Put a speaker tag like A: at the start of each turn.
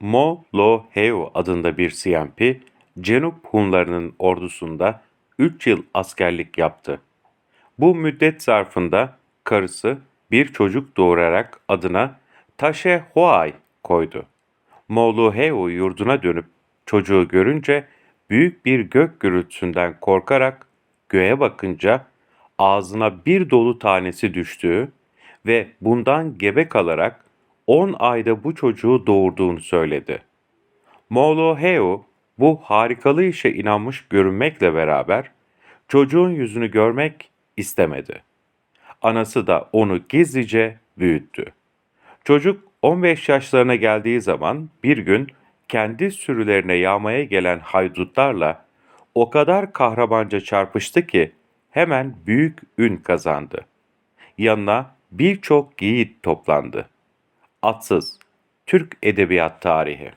A: Mo Lo Heo adında bir CMP, Cenup Hunlarının ordusunda 3 yıl askerlik yaptı. Bu müddet zarfında karısı bir çocuk doğurarak adına Taşe Hoay koydu. Moğlu Heo yurduna dönüp çocuğu görünce büyük bir gök gürültüsünden korkarak göğe bakınca ağzına bir dolu tanesi düştüğü ve bundan gebe kalarak 10 ayda bu çocuğu doğurduğunu söyledi. Moğlu Heo bu harikalı işe inanmış görünmekle beraber çocuğun yüzünü görmek istemedi. Anası da onu gizlice büyüttü. Çocuk 15 yaşlarına geldiği zaman bir gün kendi sürülerine yağmaya gelen haydutlarla o kadar kahramanca çarpıştı ki hemen büyük ün kazandı. Yanına birçok yiğit toplandı. Atsız. Türk Edebiyat Tarihi